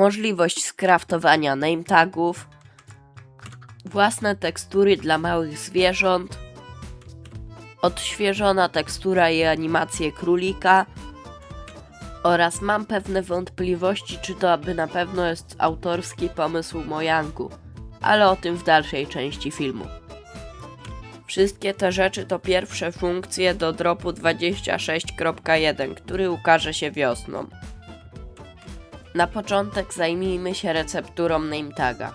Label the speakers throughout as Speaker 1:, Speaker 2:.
Speaker 1: możliwość skraftowania name tagów, własne tekstury dla małych zwierząt, odświeżona tekstura i animacje królika oraz mam pewne wątpliwości, czy to aby na pewno jest autorski pomysł Mojangu, ale o tym w dalszej części filmu. Wszystkie te rzeczy to pierwsze funkcje do dropu 26.1, który ukaże się wiosną. Na początek zajmijmy się recepturą nametaga.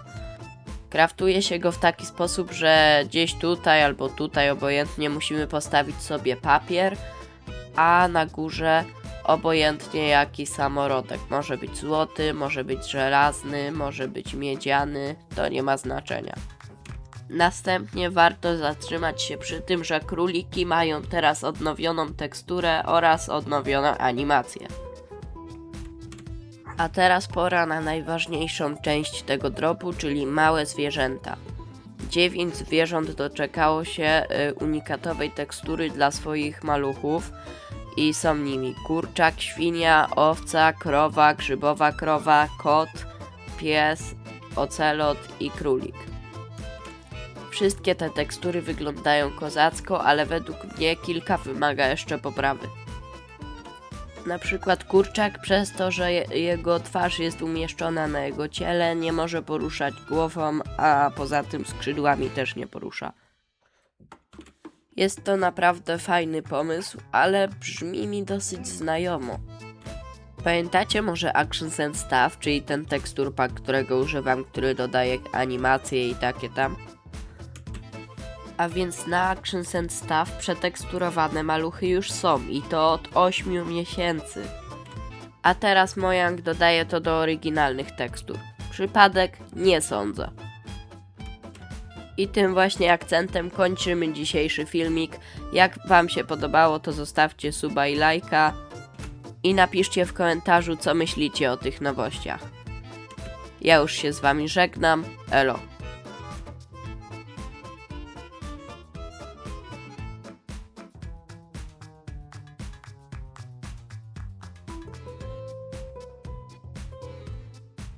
Speaker 1: Kraftuje się go w taki sposób, że gdzieś tutaj albo tutaj obojętnie musimy postawić sobie papier, a na górze obojętnie jaki samorodek. Może być złoty, może być żelazny, może być miedziany, to nie ma znaczenia. Następnie warto zatrzymać się przy tym, że króliki mają teraz odnowioną teksturę oraz odnowioną animację. A teraz pora na najważniejszą część tego dropu, czyli małe zwierzęta. Dziewięć zwierząt doczekało się y, unikatowej tekstury dla swoich maluchów i są nimi kurczak, świnia, owca, krowa, grzybowa krowa, kot, pies, ocelot i królik. Wszystkie te tekstury wyglądają kozacko, ale według mnie kilka wymaga jeszcze poprawy. Na przykład kurczak przez to, że je- jego twarz jest umieszczona na jego ciele, nie może poruszać głową, a poza tym skrzydłami też nie porusza. Jest to naprawdę fajny pomysł, ale brzmi mi dosyć znajomo. Pamiętacie może Actions and Stuff, czyli ten tekstur pack, którego używam, który dodaje animacje i takie tam? A więc na Actions and Stuff przeteksturowane maluchy już są i to od 8 miesięcy. A teraz Mojang dodaje to do oryginalnych tekstur. Przypadek? Nie sądzę. I tym właśnie akcentem kończymy dzisiejszy filmik. Jak Wam się podobało, to zostawcie suba i lajka. I napiszcie w komentarzu, co myślicie o tych nowościach. Ja już się z Wami żegnam. Elo.